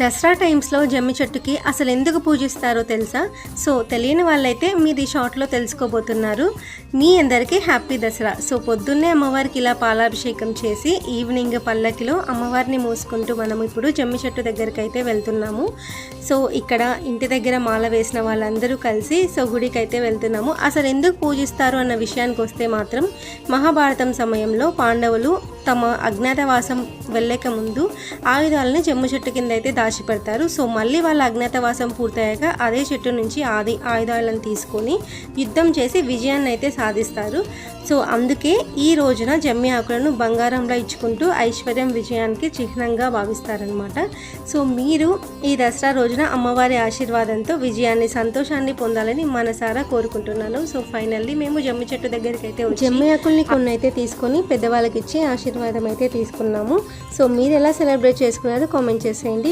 దసరా టైమ్స్లో జమ్మి చెట్టుకి అసలు ఎందుకు పూజిస్తారో తెలుసా? సో తెలియని వాళ్ళైతే మీది షార్ట్లో తెలుసుకోబోతున్నారు. మీ అందరికీ హ్యాపీ దసరా. సో పొద్దున్నే అమ్మవారికి ఇలా పాలాభిషేకం చేసి ఈవినింగ్ పల్లకిలో అమ్మవారిని మోసుకుంటూ మనం ఇప్పుడు జమ్మి చెట్టు దగ్గరికి అయితే వెళ్తున్నాము. సో ఇక్కడ ఇంటి దగ్గర మాల వేసిన వాళ్ళందరూ కలిసి సో గుడికి అయితే వెళ్తున్నాము. అసలు ఎందుకు పూజిస్తారు అన్న విషయానికి వస్తే మాత్రం మహాభారతం సమయంలో పాండవులు తమ అజ్ఞాతవాసం వెళ్ళక ముందు ఆయుధాలని జమ్ము చెట్టు కింద అయితే దాచిపెడతారు. సో మళ్ళీ వాళ్ళ అజ్ఞాతవాసం పూర్తయ్యాక అదే చెట్టు నుంచి ఆది ఆయుధాలను తీసుకొని యుద్ధం చేసి విజయాన్ని అయితే సాధిస్తారు. సో అందుకే ఈ రోజున జమ్మి ఆకులను బంగారంలో ఇచ్చుకుంటూ ఐశ్వర్యం విజయానికి చిహ్నంగా భావిస్తారనమాట సో మీరు ఈ దసరా రోజున అమ్మవారి ఆశీర్వాదంతో విజయాన్ని సంతోషాన్ని పొందాలని మనసారా కోరుకుంటున్నాను. సో ఫైనల్లీ మేము జమ్మి చెట్టు దగ్గరికి అయితే జమ్మి ఆకుల్ని కొన్ని అయితే తీసుకొని పెద్దవాళ్ళకి ఇచ్చి ఆశీర్వాదం అయితే తీసుకున్నాము. సో మీరు ఎలా సెలబ్రేట్ చేసుకున్నారో కామెంట్ చేసేయండి.